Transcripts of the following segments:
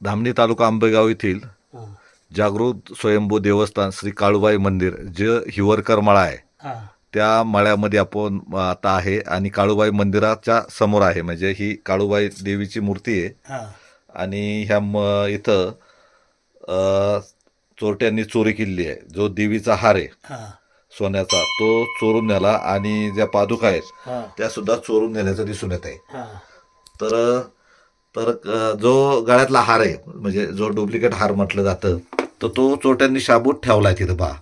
धामणी तालुका आंबेगाव येथील जागृत स्वयंभू देवस्थान श्री काळूबाई मंदिर जे हिवरकर मळा आहे. त्या मळ्यामध्ये आपण आता आहे आणि काळूबाई मंदिराच्या समोर आहे. म्हणजे ही काळूबाई देवीची मूर्ती आहे. हा. आणि ह्या म इथं चोरट्यांनी चोरी केलेली आहे. जो देवीचा हार आहे सोन्याचा तो चोरून नेला आणि ज्या पादुका आहेत त्या सुद्धा चोरून नेण्याचं दिसून येत आहे. तर तर जो गळ्यातला हार आहे म्हणजे जो डुप्लिकेट हार म्हटलं जातं तर तो चोरट्यांनी शाबूत ठेवला आहे तिथं बा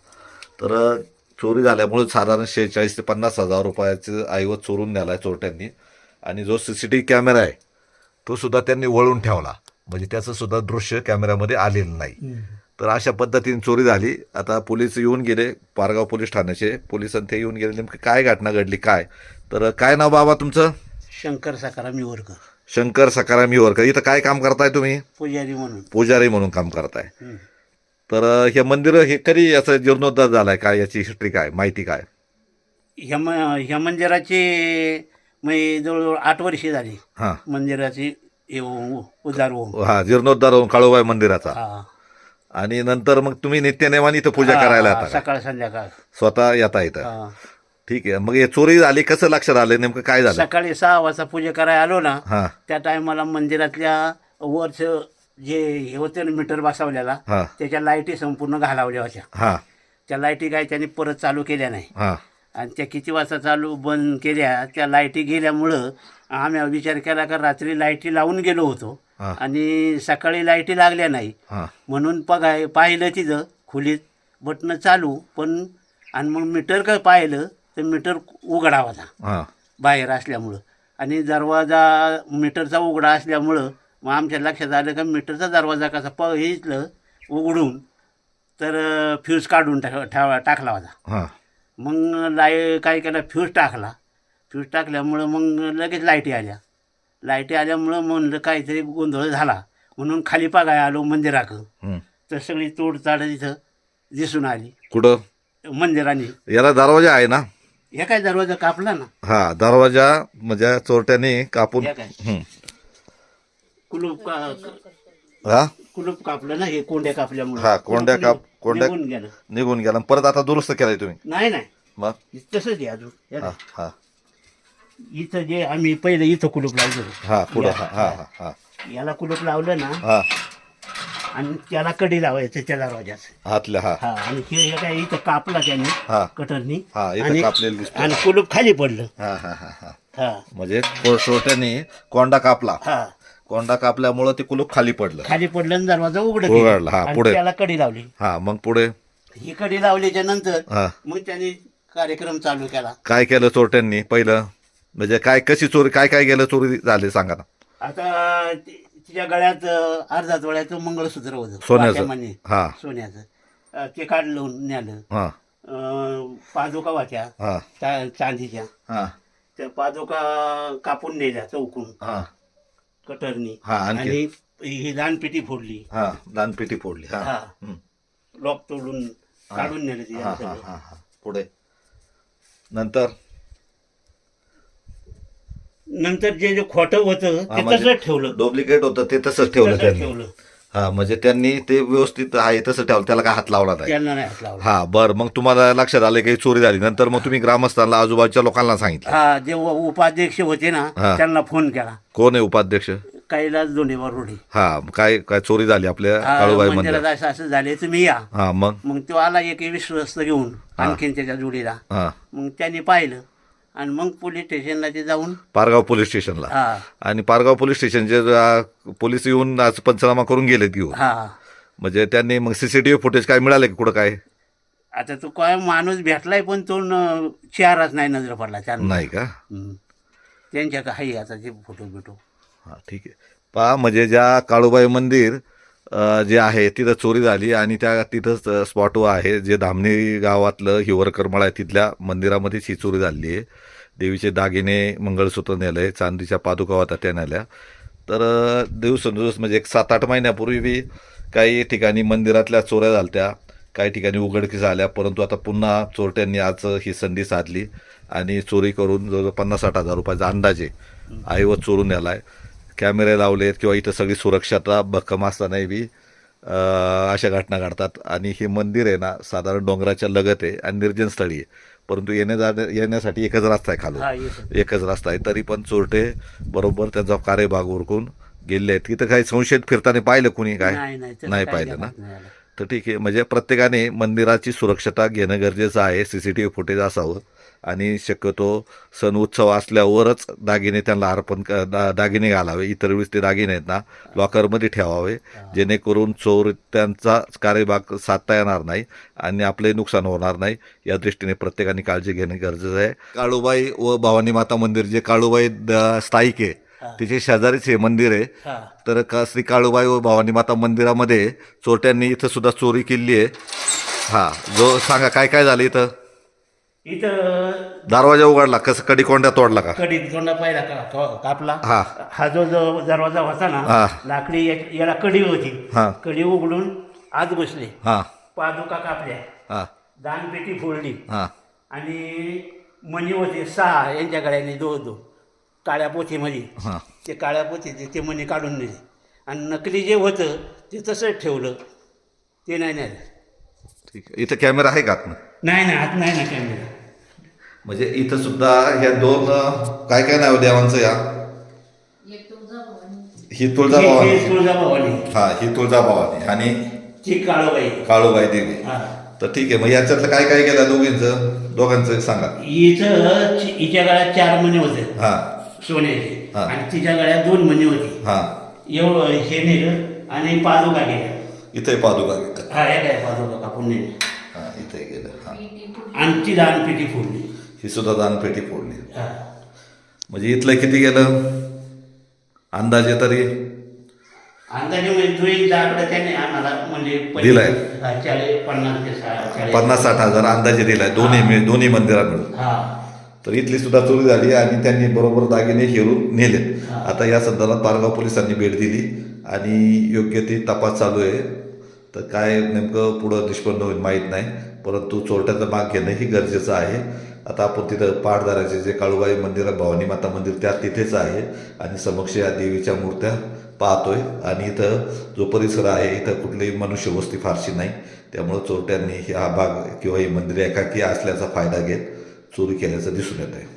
तर चोरी झाल्यामुळे साधारण शेहेचाळीस ते पन्नास हजार रुपयाचं ऐवज चोरून नेला आहे चोरट्यांनी. आणि जो C C T V camera आहे तो सुद्धा त्यांनी वळून ठेवला. म्हणजे त्याचं सुद्धा दृश्य कॅमेऱ्यामध्ये आलेलं नाही. तर अशा पद्धतीने चोरी झाली. आता पोलीस येऊन गेले पारगाव पोलीस ठाण्याचे. पोलिसांनी ते येऊन गेले नेमकं काय घटना घडली काय? तर काय नाव बाबा तुमचं? शंकर सकाराम युवरकर शंकर सकाराम हिवरकर इथं काय काम करताय तुम्ही? पुजारी म्हणून. पुजारी म्हणून काम करताय. तर हे मंदिर हे कधी याचा जीर्णोद्धार झालाय? काय याची हिस्ट्री काय? माहिती काय? ह्या म ह्या मंदिराची म्हणजे जवळजवळ आठ वर्षे झाली. हा. मंदिराची हे उ- उद्धार होऊन. हा जीर्णोद्धार होऊन काळूबाई मंदिराचा. हा. आणि नंतर मग तुम्ही नित्यनेमाने इथं पूजा हा, करायला येता का? सकाळ संध्याकाळ. स्वतः येता इथं. हा. ठीक आहे. मग हे चोरी झाली कसं लक्षात आलं? नेमकं काय झालं? सकाळी सहा वाजता पूजा करायला आलो ना हा. त्या टायमाला मंदिरातल्या वरच जे हे होते ना मीटर बसवलेला हा. त्याच्या लाईटी संपूर्ण घालावल्या होत्या. हा. त्या लाईटी काय त्यांनी परत चालू केल्या नाही. हा. आणि त्या किती वाजता चालू बंद केल्या त्या लाईटी गेल्यामुळं आम्ही विचार केला का रात्री लाईटी लावून गेलो होतो हा. आणि सकाळी लाईटी लागल्या नाही. हा. म्हणून बघाय पाहिलं तिथं खोलीत बटणं चालू पण आणि मग मीटर काय पाहिलं तर मीटर उघडा होता हा. बाहेर असल्यामुळं. आणि दरवाजा मीटरचा उघडा असल्यामुळं मग आमच्या लक्षात आलं का मीटरचा दरवाजा कसा प इथलं उघडून तर फ्यूज काढून टाक ठेवा टाकला होता. हा. मग लाय काय केलं? फ्यूज टाकला. फ्यूज टाकल्यामुळं मग लगेच लाईटी आल्या. लाईटी आल्यामुळं म्हणलं काहीतरी गोंधळ झाला. म्हणून खाली पागाय आलो मंदिराकडं हम्म. तर सगळी तोडताड तिथं दिसून आली. कुठं? मंदिराने. याला दरवाजा आहे ना? हे काय दरवाजा कापला ना? हा दरवाजा म्हणजे चोरट्याने कापून हे काय? हम्म. कुलूप का हा? कुलूप कापलं ना हे कोंड्या कापल्यामुळे. हा, कोंड्या काप- कोंड्या- निघून गेलं. निघून गेला. परत आता दुरुस्त केलाय तुम्ही. नाही नाही. मग? तसंच आहे अजून. हे हा. हा. इथं जे आम्ही पहिले इथं कुलूप लावलं हा पुढं. हा हा हा. हा याला कुलूप लावलं ना हा. आणि त्याला कडी लावायचं त्या दरवाजाचं हातल्या हा. हा आणि हे हे काय इथं कापला त्याने कटरनी. हा इथं आणि कापलेलं आणि कुलूप खाली पडलं. हा हा हा हा. हा. म्हणजे चोरट्याने कोंडा कापला. हा. कोंडा कापल्यामुळं ते कुलूप खाली पडलं. खाली पडलं आणि दरवाजा उघड उघडला, हा, पुढे. त्याला कडी लावली. हा मग पुढे? ही कडी लावल्याच्या नंतर हा. मग त्याने कार्यक्रम चालू केला. काय केलं चोरट्यांनी पहिलं? म्हणजे काय कशी चोरी काय काय गेलं चोरी झाली सांगा ना. आता ति- तिच्या गळ्यात अर्धा तोळ्याचं मंगळसूत्र होतं. सोन्याचं. वाट्यामध्ये. हा. सोन्याचं. अं, ते काढलं हा. अं, पादुका वाट्या हा. चा- चांदीच्या. हा. त्या पादुका कापून नेल्या चौकून. हा. कटरनी. हा आणखी. आणि ही दानपेटी फोडली. हा दानपेटी फोडली. हा. हा. लॉक तोडून काढून नेलं हा तिच्या हा. हा हा. पुढे. नंतर? नंतर जे जे खोटं होतं हा, ते म्हणजे तसंच ठेवलं. डुप्लिकेट होतं ते तसंच ठेवलं तसंच त्यांनी. ठेवलं. हा म्हणजे त्यांनी ते व्यवस्थित आहे तसं ठेवलं. त्याला काय हात लावला नाही. त्यांना नाही हात लावला. हा बर मग तुम्हाला लक्षात आलं की चोरी झाली. नंतर मग तुम्ही ग्रामस्थांना आजूबाजूच्या लोकांना सांगितलं. हा जे उ- उपाध्यक्ष होते ना हा. त्यांना फोन केला. कोण आहे उपाध्यक्ष? कैलास दोंडेवर रोडे हा काय काय चोरी झाली आपल्या काळूबाई मंदिरात मंदिरात? असं असं झाले तुम्ही या. हा मग? मग तो आला एक विश्वस्त घेऊन आणखीन त्याच्या जोडीला. हा. मग त्यांनी पाहिलं. आणि मग पोलीस स्टेशनला ते जाऊन पारगाव पोलीस स्टेशनला. हा. आणि पारगाव पोलीस स्टेशनचे अ, पोलीस येऊन आज पंचनामा करून गेलेत घेऊन. हा. म्हणजे त्यांनी मग सीसीटीव्ही फुटेज काय मिळाले की कुठं काय? आता तो काय माणूस भेटलाय पण तो न- चेहराच नाही नजर पडला त्यांना. नाही का. त्यांच्या का आहे आता ते फोटो बिटो हा ठीक आहे. पहा म्हणजे ज्या काळूबाई मंदिर जे आहे तिथं चोरी झाली आणि त्या तिथंच स्पॉटवर आहे जे धामणी गावातलं हिवरकर मळा आहे तिथल्या मंदिरामध्येच ही चोरी झाली आहे. देवीचे दागिने मंगळसूत्र नेलं आहे चांदीच्या पादुका होत्या त्या नेल्या. तर अ, दिवसेंदिवस म्हणजे एक सात आठ महिन्यापूर्वी बी काही ठिकाणी मंदिरातल्या चोऱ्या झाल्या काही ठिकाणी उघडकीस आल्या परंतु आता पुन्हा चोरट्यांनी आज ही संधी साधली आणि चोरी करून जवळजवळ पन्नास साठ हजार रुपयाचा अंदाजे आईवर चोरून नेला आहे कॅमेरे लावलेत किंवा इथं सगळी सुरक्षता भक्कम असतानाही बी अशा घटना घडतात. आणि हे मंदिर आहे ना साधारण डोंगराच्या लगत आहे आणि निर्जन स्थळी आहे. परंतु येण्या जाण्या येण्यासाठी एकच रस्ता आहे खालून. एकच रस्ता आहे. तरी पण चोरटे बरोबर त्यांचा कार्यभाग उरकून गेले आहेत. तिथं काही संशयित फिरताना पाहिलं कुणी काय? नाही पाहिलं ना. तर ठीक आहे. म्हणजे प्रत्येकाने मंदिराची सुरक्षता घेणं गरजेचं आहे. C C T V footage असावं. आणि शक्यतो सण उत्सव असल्यावरच दागिने त्यांना अर्पण क- दा दागिने घालावे. इतर वेळेस ते दागिने आहेत ना लॉकरमध्ये ठेवावे. जेणेकरून चोर त्यांचा कार्यभाग साधता येणार नाही आणि आपले नुकसान होणार नाही. या दृष्टीने प्रत्येकाने काळजी घेणे गरजेचं आहे. काळूबाई व भवानी माता मंदिर जे काळूबाई द- स्थायिक आहे तिचे शेजारीच हे मंदिर आहे. तर का श्री काळूबाई व भवानी माता मंदिरामध्ये चोरट्यांनी इथं सुद्धा चोरी केली आहे. हा जो सांगा काय काय झालं इथं? इथं दरवाजा उघडला कसं कडी कोंड्या तोडला का? कडीत तोंडा पाहिला का? का- कापला. हा. हा जो जो दरवाजा होता ना हा. लाकडी या- याला कडी होती. हा. कडी उघडून आत बसले हा. पादुका कापल्या. हा. दानपेटी फोडली. हा. आणि मणी होते सहा यांच्या गळ्याने दो दो. काळ्या पोथीमध्ये हा. ते काळ्या पोथीचे ते मणी काढून नेले. आणि नकली जे होतं ते तसंच ठेवलं. ते नाही नाही ठीक आहे. इथं कॅमेरा आहे का आतनं? नाही नाही आत नाही ना कॅमेरा. म्हणजे इथं सुद्धा ह्या दोन काय काय नाव देवांचं या? ही तुळजाभवानी. हे तुळजाभवानी. हा ही तुळजाभवानी. आणि ती काळोबाई. काळूबाई देवी. हा. तर ठीक आहे मग याच्यातलं काय काय केलं दोघींचं? दोघांचं सांगा. हिचं हिच्या गळ्यात चार मणी होते. हा. सोन्याचे. हा. आणि तिच्या गळ्यात दोन मणी होती. हा. एवढं हे नेलं आणि पादुका गेल्या इथे पादुका गेलं हा हे काय पादुका कापून नेले हा इथे गेलं. हा. आणि ती दानपेटी फोडली. ही सुद्धा दानपेटी फोडली. म्हणजे इथलं किती गेलं? अंदाजे तरी? अंदाजे म्हणजे जो एक आकडा त्याने आम्हाला म्हणजे पन्नास- दिलाय. चाळीस पन्नास ते साठ हजार अंदाजे दिलाय. दोन्ही मिळ दोन्ही मंदिरात मिळून तर इथली सुद्धा चोरी झाली आणि त्यांनी बरोबर दागिने हेरून नेले. आता या संदर्भात पारगाव पोलिसांनी भेट दिली आणि योग्य ती तपास चालू आहे. तर काय नेमकं पुढं निष्पन्न होईल माहीत नाही. परंतु चोरट्याचा माग घेणं ही गरजेचं आहे. आता आपण तिथं पाठदाराचे जे काळूबाई मंदिर भवानी माता मंदिर त्या तिथेच आहे. आणि समक्ष या देवीच्या मूर्त्या पाहतोय. आणि इथं जो परिसर आहे इथं कुठलीही मनुष्यवस्ती फारशी नाही. त्यामुळं चोरट्यांनी हा भाग किंवा ही मंदिरे एकाकी असल्याचा फायदा घेत चोरी केल्याचं दिसून येत आहे